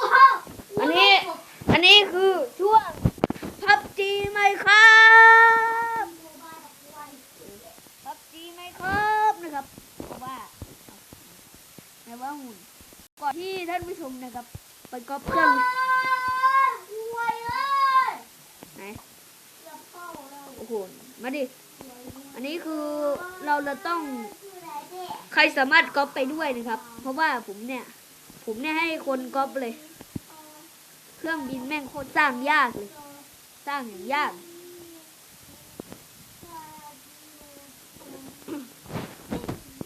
ว้าวอันนี้ อันนี้คือช่วงพับจีไหมครับพับจีไหมครับนะครับเพราะว่าในว่าหุ่นก่อนที่ท่านผู้ชมนะครับไปก๊อปเครื่องรวยเลยไหนอย่าเข้าเราโอ้โหมาดิ อันนี้คือเราจะต้องคืออะไรเนี่ยใครสามารถก๊อปไปด้วยนะครับ เพราะว่าผมเนี่ย ผมเนี่ยให้คนก๊อปเลย เครื่องบินแม่งโคตรสร้างยากเลย สร้างอย่างยาก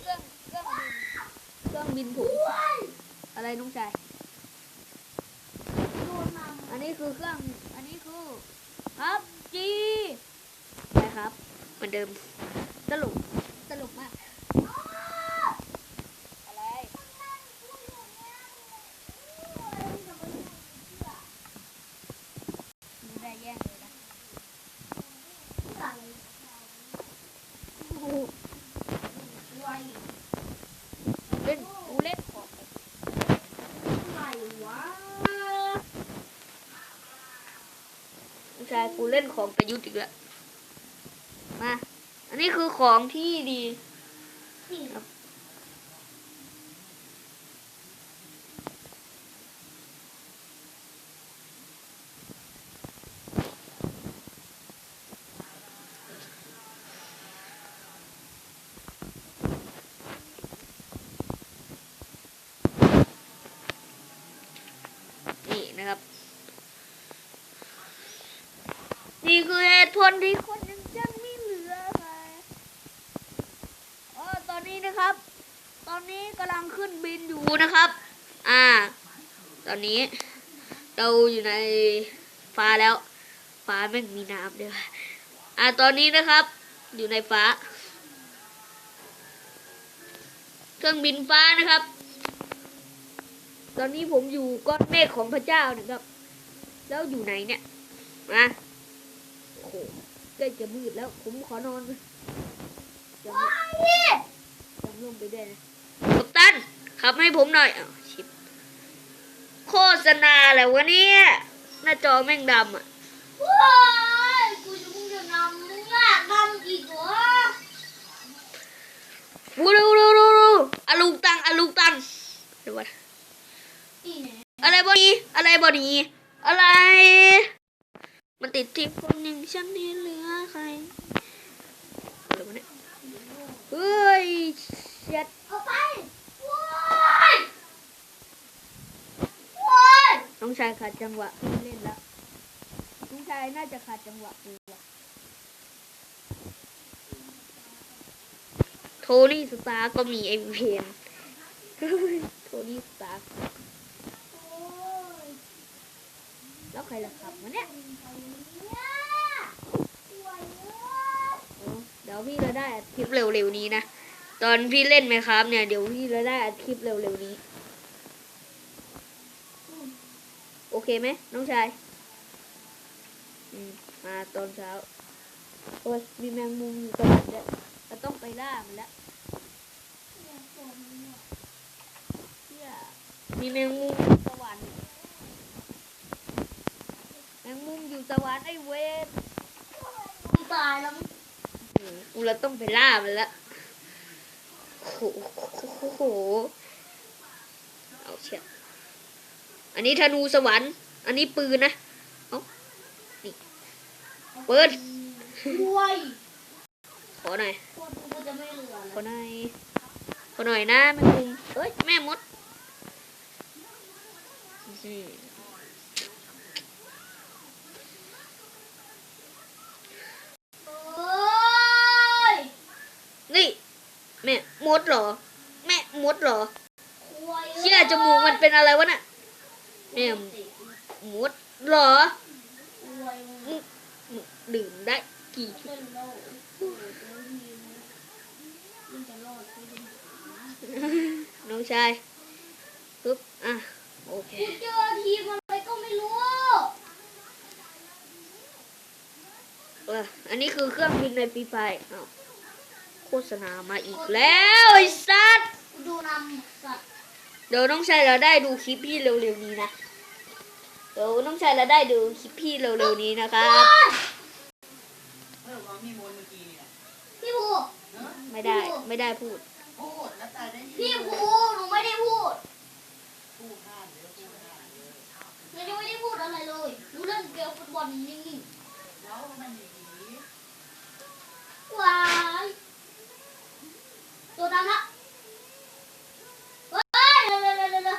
เครื่องเครื่องบินเครื่องบินผมอะไรน้องชายอันนี้คือเครื่อง อันนี้คือพับจีนะครับเหมือนเดิม ตลก ตลกมาก อะไรไม่ได้แย่งเลยนะโอ้โห รวย เล่นกูเล่นของ ไหนวะ ผู้ชายกูเล่น ของประยุทธ์อีกแล้วมา อันนี้คือของที่ดีนี่ครับ นี่คือเหตุผลที่คนยังจังไม่เหลือใครเออตอนนี้นะครับ ตอนนี้กำลังขึ้นบินอยู่นะครับ อ่า ตอนนี้เราอยู่ในฟ้าแล้ว ฟ้าแม่งมีน้ำด้วยอ่าตอนนี้นะครับ อยู่ในฟ้า เครื่องบินฟ้านะครับ ตอนนี้ผมอยู่ก้อนเมฆของพระเจ้านะครับ แล้วอยู่ไหนเนี่ย มา โอ้โหใกล้จะมืดแล้ว ผมขอนอนจำว้ายนี่จำลงไปด้วยนะกัปตันขับให้ผมหน่อยอ้าวชิบโฆษณาอะไรวะเนี่ย หน้าจอแม่งดำอะว้ายกูจะมึงจะนำมึงอยากนำอีกเหรอวูดูดูดูดูอาลุงตังอาลุงตังเดี๋ยวก่อนนี่ไงอะไรบอดีอะไรบอดีอะไร มันติดที่คนอย่างฉันที่เหลือใครอะไรวะเนี่ยเฮ้ยเช็ดเอาไปว้ายว้ายน้องชายขาดจังหวะเล่นแล้วน้องชายน่าจะขาดจังหวะกูอะโทนี่สตาร์ก็มีไอเพนเฮ้ยโทนี่สตาร์ โอ้ย แล้วใครล่ะขับมาเนี่ยเนี่ยรวยเลยเออเดี๋ยวพี่จะได้อัดคลิปเร็วๆนี้นะ ตอนพี่เล่นไหมครับเนี่ยเดี๋ยวพี่จะได้อัดคลิปเร็วๆนี้ โอเคไหมน้องชายอืมมาตอนเช้าโอ้ยมีแมงมุมอยู่ตรงนั้นด้วยเราต้องไปล่ามันแล้วเหี้ยมีแมงมุมอยู่สวรรค์แมงมุมอยู่ สวรรค์ไอ้เวรมึงตายแล้วมึงอืมกูเราต้องไปล่ามันแล้วโอ้โหโอ้โหเอาเชียอันนี้ธนูสวรรค์ อันนี้ปืนนะเอานี่เปิดรวย ขอหน่อยคนกูจะไม่เหลือขแล้อวหน่อย ขอหน่อยนะแมงมุมเอ้ย แม่มดอื้อหือ โอ้ย นี่ แม่ม ดเหรอ แม่มดเหรอรวยเชี่ยจมูกมันเป็นอะไรวะน่ะแม่มดเหรอรวยมึงมึงดื่มได้กี่เป็นโลกโอ้โหเดี๋ยวมีนะมึงจะรอดกูดิน้องชายปึ๊บอะโอเคกูเจอทีมอะไรก็ไม่รู้เอออันนี้คือเครื่องบินในปีไฟอ้าว โฆษณามาอีกแล้วไอ้สัตว์กูดูนำสัตว์เดี๋ยวน้องชายเราได้ดูคลิปพี่เร็วๆนี้นะเดี๋ยวน้องชายเราได้ดูคลิปพี่เร็วๆนี้นะครับเออว่ามีมนต์เมื่อกี้เนี่ยพี่ภูเนอะไม่ได้ไม่ได้พูดพูดแล้วตาได้ยินพี่ภูหนูไม่ได้พูดพูดห้ามเดี๋ยวพูดห้ามเดี๋ยวหนูยังไม่ได้พูดอะไรเลยหนูเล่นเกมฟุตบอลนิ่งแล้วมันอย่างนี้ๆว้ายตัวดำละเฮ้ยเร็วเร็วเร็วเร็วเร็ว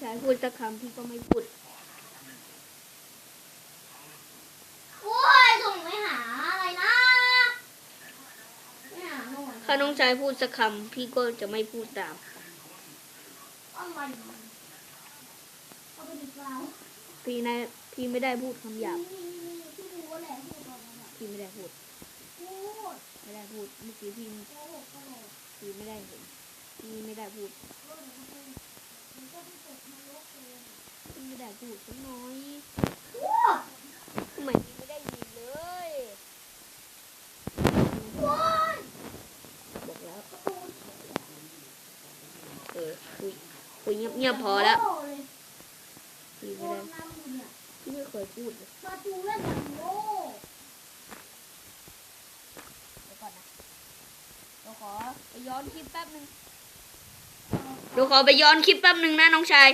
ายพูดสักคำพี่ก็ไม่พูดโอ้ยส่งไม่หาอะไรนะไม่หาหน่อยถ้าน้องชายพูดสักคำพี่ก็จะไม่พูดตามอะไรเอาไปดีกว่าพี่นะพี่ไม่ได้พูดคำหยาบนี่นี่นี่ที่รู้แหละพูดตอนนั้นอะพี่ไม่ได้พูด พูดไม่ได้พูดเมื่อกี้พี่โกหกตลอดพี่ไม่ได้เห็นพี่ไม่ได้พูดเออเดี๋ยว มันเป็นมันก็ที่ตกนรกเลยพี่ไม่ได้พูดสักน้อยทำไมพี่ไม่ได้ยินเลยพูดบอกแล้วเออคุยคุยเงียบๆพอแล้วโง่เลยพี่ไม่ได้รน้ำอยู่เนี่ยพี่ไม่เคยพูดเลยประตูเล่นอย่างโง่เดี๋ยวก่อนนะเดี๋ยวขอไปย้อนคลิปแป๊บนึง เดี๋ยวขอไปย้อนคลิปแป๊บหนึ่งนะน้องชาย